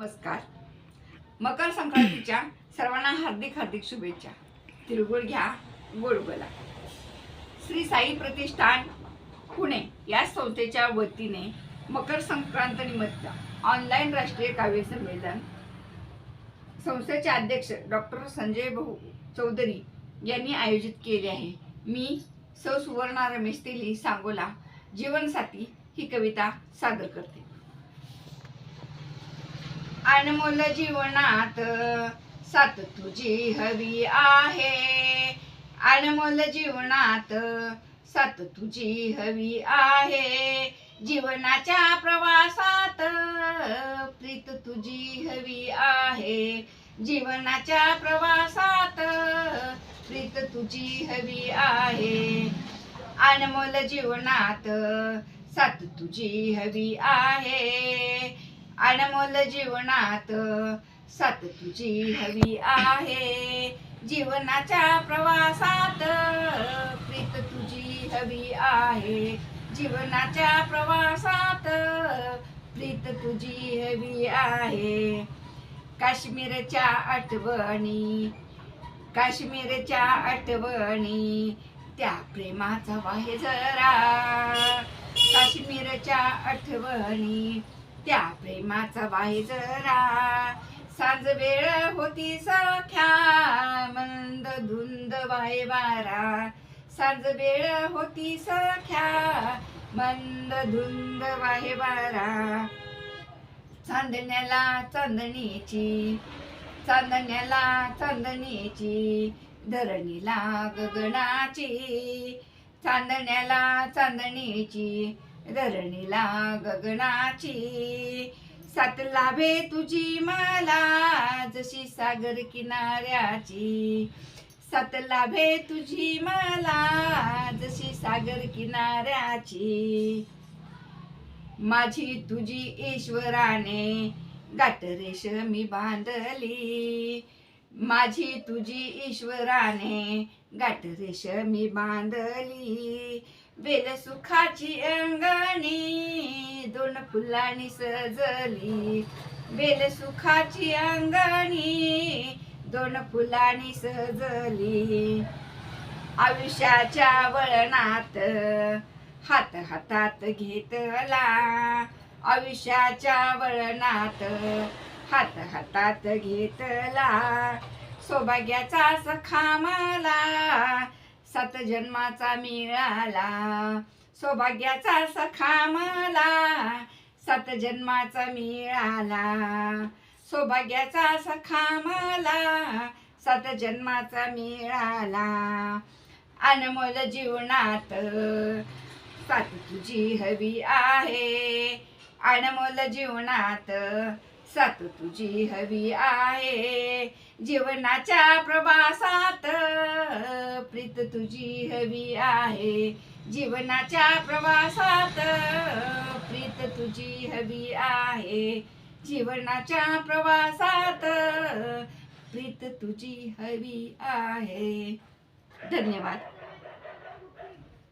नमस्कार. मकर संक्रांतीच्या सर्वांना हार्दिक हार्दिक शुभेच्छा. तिळगुळ घ्या गोड बोला. श्री साई प्रतिष्ठान पुणे या संस्थेच्या वतीने मकर संक्रांत निमित्त ऑनलाईन राष्ट्रीय काव्य संमेलन संस्थेचे अध्यक्ष डॉक्टर संजय भाऊ चौधरी यांनी आयोजित केले आहे. मी सौ सुवर्णा रमेश तेली सांगोला जीवनसाथी ही कविता सादर करते. अनमोल जीवनात सात तुझी हवी आहे. अनमोल जीवनात सात तुझी हवी आहे. जीवनाच्या प्रवासात प्रीत तुझी हवी आहे. जीवनाच्या प्रवासात प्रीत तुझी हवी आहे. अनमोल जीवनात सात तुझी हवी आहे. अनमोल जीवनात सात तुझी हवी आहे. जीवनाच्या प्रवासात प्रीत तुझी हवी आहे. जीवनाच्या प्रवासात प्रीत तुझी हवी आहे. काश्मीरच्या आठवणी काश्मीरच्या आठवणी त्या प्रेमाचा वाहे जरा. काश्मीरच्या आठवणी त्या प्रेमाचा वाहे जरा सांज वेळ होती सख्या मंद धुंद वाहे वारा. सांज वेळ होती सख्या मंद धुंद वाहे वारा. चांदण्याला चांदणीची चांदण्याला चांदणीची धरणीला गगनाची चांदण्याला चांदणीची धरणीला गगनाची. सात लाभे तुझी मला जशी सागर किनाऱ्याची. सात लाभे तुझी मला जशी सागर किनाऱ्याची. माझी तुझी ईश्वराने गाठ रेशमी बांधली. माझी तुझी ईश्वराने गाठ रेशमी बांधली. बेल सुखाची अंगणी दोन फुलांनी सजली. बेल सुखाची अंगणी दोन फुलांनी सजली. आयुष्याच्या वळणात हात हातात घेतला. आयुष्याच्या वळणात हात हातात घेतला. सौभाग्याचा सखा मला सात जन्माचा मिळाला सौभाग्याचा सखा मला. सात जन्माचा मिळाला सौभाग्याचा सखा मला. सात जन्माचा मिळाला अनमोल जीवनात सात तुझी हवी आहे. अनमोल जीवनात सात तुझी हवी आहे. जीवनाच्या प्रवासात प्रीत तुझी हवी आहे. जीवनाच्या प्रवासात प्रीत तुझी हवी आहे. जीवनाच्या प्रवासात प्रीत तुझी हवी आहे. धन्यवाद.